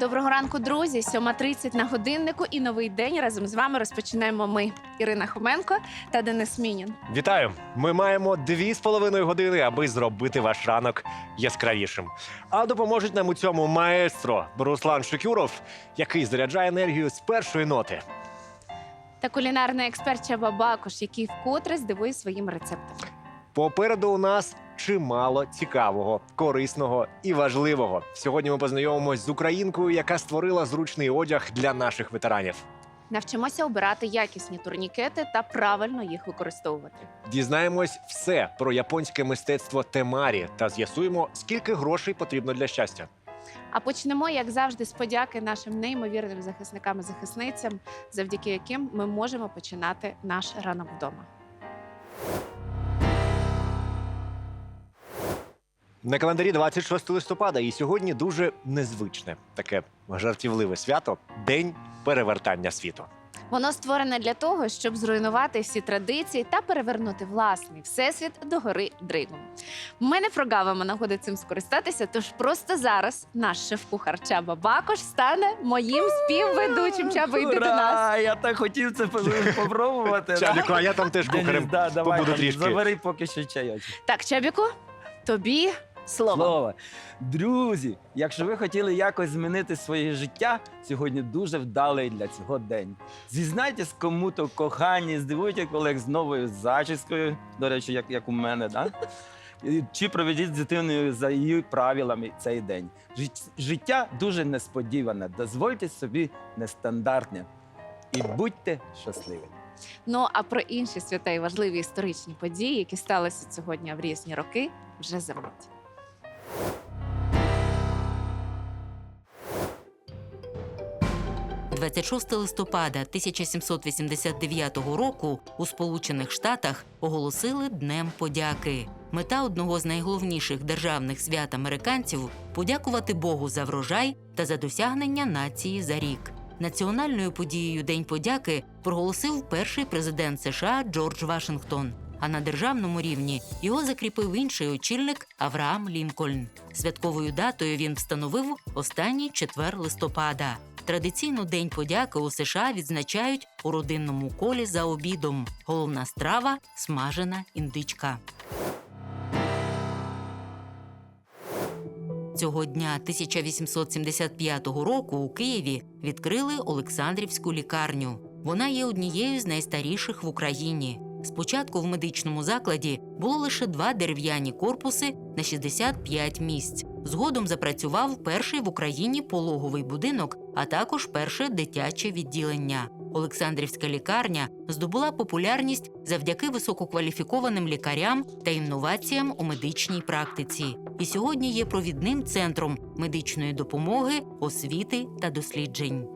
Доброго ранку, друзі. 7.30 на годиннику і новий день разом з вами розпочинаємо ми, Ірина Хоменко та Денис Мінін. Вітаю! Ми маємо дві з половиною години, аби зробити ваш ранок яскравішим. А допоможуть нам у цьому маестро Руслан Шекюров, який заряджає енергію з першої ноти. Та кулінарний експерт Чаба Бакош, який вкотре здивує своїм рецептом. Попереду у нас чимало цікавого, корисного і важливого. Сьогодні ми познайомимось з українкою, яка створила зручний одяг для наших ветеранів. Навчимося обирати якісні турнікети та правильно їх використовувати. Дізнаємось все про японське мистецтво темарі та з'ясуємо, скільки грошей потрібно для щастя. А почнемо, як завжди, з подяки нашим неймовірним захисникам і захисницям, завдяки яким ми можемо починати наш ранок вдома. На календарі 26 листопада, і сьогодні дуже незвичне таке жартівливе свято День перевертання світу. Воно створене для того, щоб зруйнувати всі традиції та перевернути власний всесвіт до гори Дригом. Ми не прогавимо нагоди цим скористатися, тож просто зараз наш шеф-кухар Чаба Бакош стане моїм співведучим. Чаба, йди до нас. Ура! Я так хотів це попробувати. да. Чабіко, а я там теж Денис, кухарем да, давай, побуду там, трішки. Завари поки що чайочок. Так, Чабіку, тобі слово. Слово. Друзі, якщо ви хотіли якось змінити своє життя, сьогодні дуже вдалий для цього день. Зізнайтесь кому-то кохані, здивуйте колег з новою зачіскою, до речі, як, як у мене, да? Чи проведіть з дитиною за її правилами цей день. Життя дуже несподіване. Дозвольте собі нестандартне і будьте щасливі. Ну а про інші свята і важливі історичні події, які сталися сьогодні в різні роки, вже за мить. – 26 листопада 1789 року у Сполучених Штатах оголосили Днем подяки. Мета одного з найголовніших державних свят американців подякувати Богу за врожай та за досягнення нації за рік. Національною подією День подяки проголосив перший президент США Джордж Вашингтон. А на державному рівні його закріпив інший очільник Авраам Лінкольн. Святковою датою він встановив останній четвер листопада. Традиційно День подяки у США відзначають у родинному колі за обідом. Головна страва смажена індичка. Цього дня 1875 року у Києві відкрили Олександрівську лікарню. Вона є однією з найстаріших в Україні. Спочатку в медичному закладі було лише два дерев'яні корпуси на 65 місць. Згодом запрацював перший в Україні пологовий будинок, а також перше дитяче відділення. Олександрівська лікарня здобула популярність завдяки висококваліфікованим лікарям та інноваціям у медичній практиці. І сьогодні є провідним центром медичної допомоги, освіти та досліджень.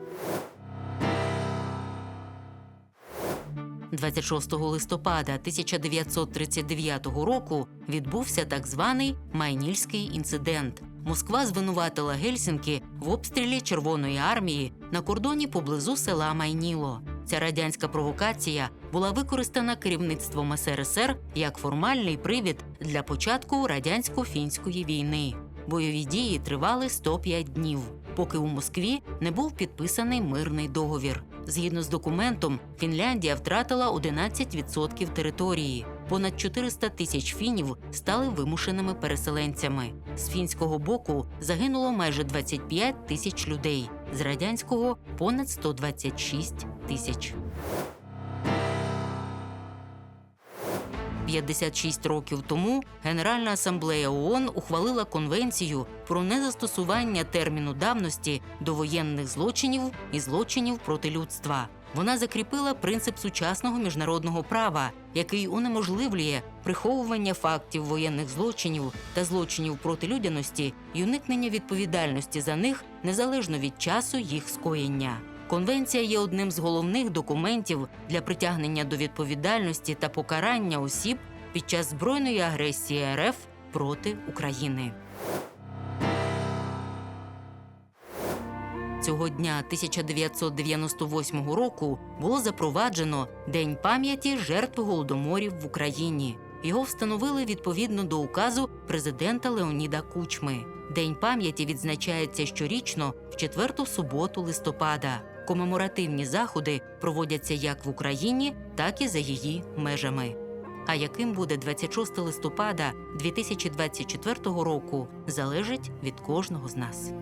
26 листопада 1939 року відбувся так званий Майнільський інцидент. Москва звинуватила Гельсінкі в обстрілі Червоної армії на кордоні поблизу села Майніло. Ця радянська провокація була використана керівництвом СРСР як формальний привід для початку радянсько-фінської війни. Бойові дії тривали 105 днів, поки у Москві не був підписаний мирний договір. Згідно з документом, Фінляндія втратила 11% території. Понад 400 тисяч фінів стали вимушеними переселенцями. З фінського боку загинуло майже 25 тисяч людей, з радянського понад 126 тисяч. 56 років тому Генеральна асамблея ООН ухвалила конвенцію про незастосування терміну давності до воєнних злочинів і злочинів проти людства. Вона закріпила принцип сучасного міжнародного права, який унеможливлює приховування фактів воєнних злочинів та злочинів проти людяності і уникнення відповідальності за них незалежно від часу їх скоєння. Конвенція є одним з головних документів для притягнення до відповідальності та покарання осіб під час збройної агресії РФ проти України. Цього дня 1998 року було запроваджено День пам'яті жертв голодоморів в Україні. Його встановили відповідно до указу президента Леоніда Кучми. День пам'яті відзначається щорічно в четверту суботу листопада. Комеморативні заходи проводяться як в Україні, так і за її межами. А яким буде 26 листопада 2024 року, залежить від кожного з нас.